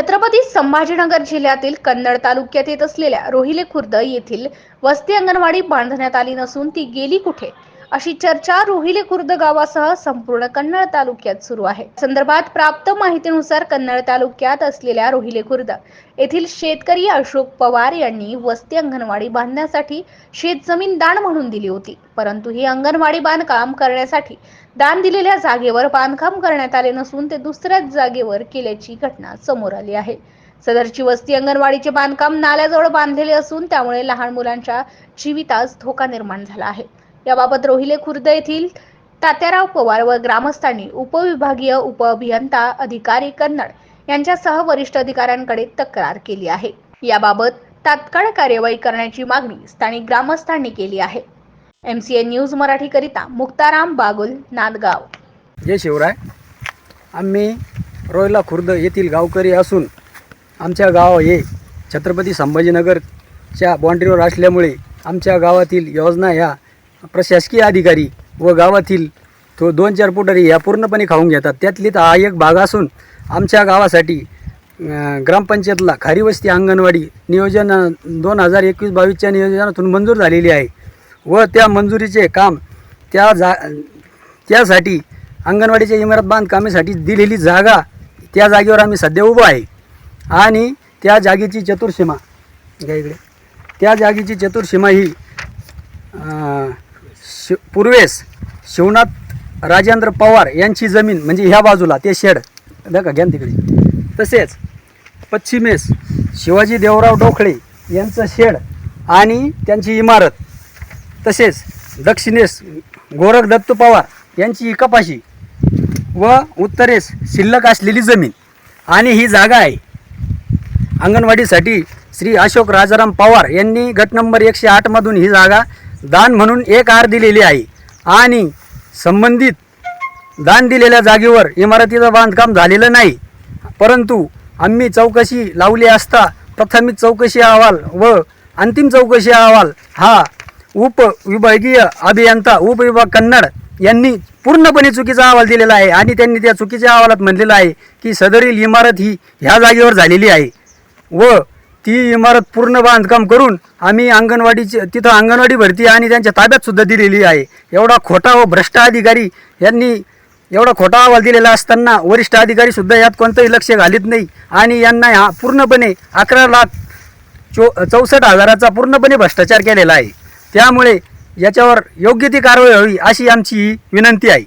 छत्रपती संभाजीनगर जिल्ह्यातील कन्नड तालुक्यात येत असलेल्या रोहिले खुर्द येथील वस्ती अंगणवाडी बांधण्यात आली नसून ती गेली कुठे? अशी चर्चा रोहिले खुर्द गावासह संपूर्ण कन्नड तालुक्यात सुरू आहे. संदर्भात प्राप्त माहितीनुसार कन्नड तालुक्यात असलेल्या रोहिले खुर्द येथील शेतकरी अशोक पवार यांनी वस्ती अंगणवाडी बांधण्यासाठी शेतजमीन दान म्हणून दिली होती. परंतु ही अंगणवाडी बांधकाम करण्यासाठी दान दिलेल्या जागेवर बांधकाम करण्यात आले नसून ते दुसऱ्याच जागेवर केल्याची घटना समोर आली आहे. सदरची वस्ती अंगणवाडीचे बांधकाम नाल्याजवळ बांधलेले असून त्यामुळे लहान मुलांच्या जीवितास धोका निर्माण झाला आहे. याबाबत रोहिले खुर्द येथील तात्याराव पवार व ग्रामस्थांनी उपविभागीय उपअभियंता अधिकारी कन्नड यांच्यासह वरिष्ठ अधिकाऱ्यांकडे तक्रार केली आहे. याबाबत तात्काळ कार्यवाही करण्याची मागणी स्थानिक ग्रामस्थांनी केली आहे. एम सी एन न्यूज मराठीकरिता मुक्ताराम बागुल नांदगाव. जय शिवराय. आम्ही रोहिला खुर्द येथील गावकरी असून आमच्या गाव हे छत्रपती संभाजीनगरच्या बाँड्रीवर असल्यामुळे आमच्या गावातील योजना ह्या प्रशासकीय अधिकारी व गावातील तो दोन चार पुटारी ह्या पूर्णपणे खाऊन घेतात. त्यातलीच हा एक भाग असून आमच्या गावासाठी ग्रामपंचायतला खारीवस्ती अंगणवाडी नियोजन दोन हजार एकवीस बावीसच्या नियोजनातून मंजूर झालेली आहे व त्या मंजुरीचे काम त्या जा त्यासाठी अंगणवाडीच्या इमारत बांधकामासाठी दिलेली जागा त्या जागेवर आम्ही सध्या उभं आहे. आणि त्या जागेची चतुर्सीमा घ्या इकडे. त्या जागेची चतुर्सीमा ही शि पूर्वेस शिवनाथ राजेंद्र पवार यांची जमीन म्हणजे ह्या बाजूला ते शेड बघा घ्या तिकडे. तसेच पश्चिमेस शिवाजी देवराव डोखळे यांचं शेड आणि त्यांची इमारत. तसेच दक्षिणेस गोरख दत्त पवार यांची कपाशी व उत्तरेस शिल्लक असलेली जमीन. आणि ही जागा आहे. अंगणवाडीसाठी श्री अशोक राजाराम पवार यांनी गट नंबर एकशे आठमधून ही जागा दान म्हणून एक आर दिलेली आहे. आणि संबंधित दान दिलेल्या जागेवर इमारतीचं बांधकाम झालेलं नाही. परंतु आम्ही चौकशी लावली असता प्राथमिक चौकशी अहवाल व अंतिम चौकशी अहवाल हा उपविभागीय अभियंता उपविभाग कन्नड यांनी पूर्णपणे चुकीचा अहवाल दिलेला आहे आणि त्यांनी त्या चुकीच्या अहवालात म्हणलेलं आहे की सदरील इमारत ही ह्या जागेवर झालेली आहे. व ती इमारत पूर्ण बांधकाम करून आम्ही अंगणवाडीची तिथं अंगणवाडी भरती आणि त्यांच्या ताब्यात सुद्धा दिलेली आहे. एवढा खोटा व भ्रष्ट अधिकारी यांनी एवढा खोटा अहवाल दिलेला असताना वरिष्ठ अधिकारी सुद्धा यात कोणतंही लक्ष घालीत नाही आणि यांना हा पूर्णपणे अकरा लाख चो चौसष्ट हजाराचा पूर्णपणे भ्रष्टाचार केलेला आहे. त्यामुळे याच्यावर योग्य ती कारवाई व्हावी अशी आमची विनंती आहे.